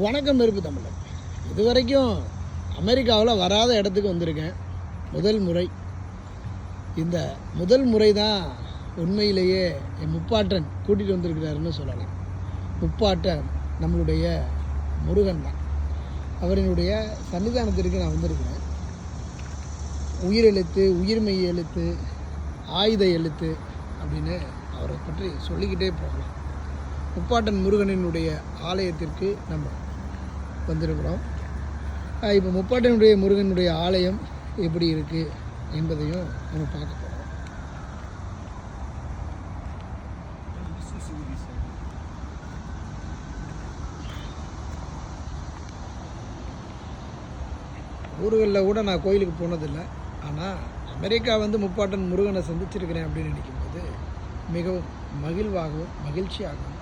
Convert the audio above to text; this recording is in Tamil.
வணக்கம் நெருப்பு தமிழர் இது வரைக்கும் அமெரிக்காவில் வராத இடத்துக்கு வந்திருக்கேன். முதல் முறை. இந்த முதல் முறை தான் உண்மையிலேயே என் முப்பாட்டன் கூட்டிகிட்டு வந்திருக்கிறாருன்னு சொல்லலாம். முப்பாட்டன் நம்மளுடைய முருகன் தான். அவரினுடைய சன்னிதானத்திற்கு நான் வந்திருக்கிறேன். உயிரெழுத்து உயிர்மெய் எழுத்து ஆயுத எழுத்து அப்படின்னு அவரை பற்றி சொல்லிக்கிட்டே போகலாம். முப்பாட்டன் முருகனினுடைய ஆலயத்திற்கு நம்ம வந்திருக்கிறோம். இப்போ முப்பாட்டனுடைய முருகனுடைய ஆலயம் எப்படி இருக்குது என்பதையும் நம்ம பார்க்க போகிறோம் ஊர்களில் கூட நான் கோயிலுக்கு போனதில்லை. ஆனால் அமெரிக்கா வந்து முப்பாட்டன் முருகனை சந்திச்சிருக்கிறேன் அப்படின்னு நினைக்கும்போது மிகவும் மகிழ்வாகவும் மகிழ்ச்சியாகவும்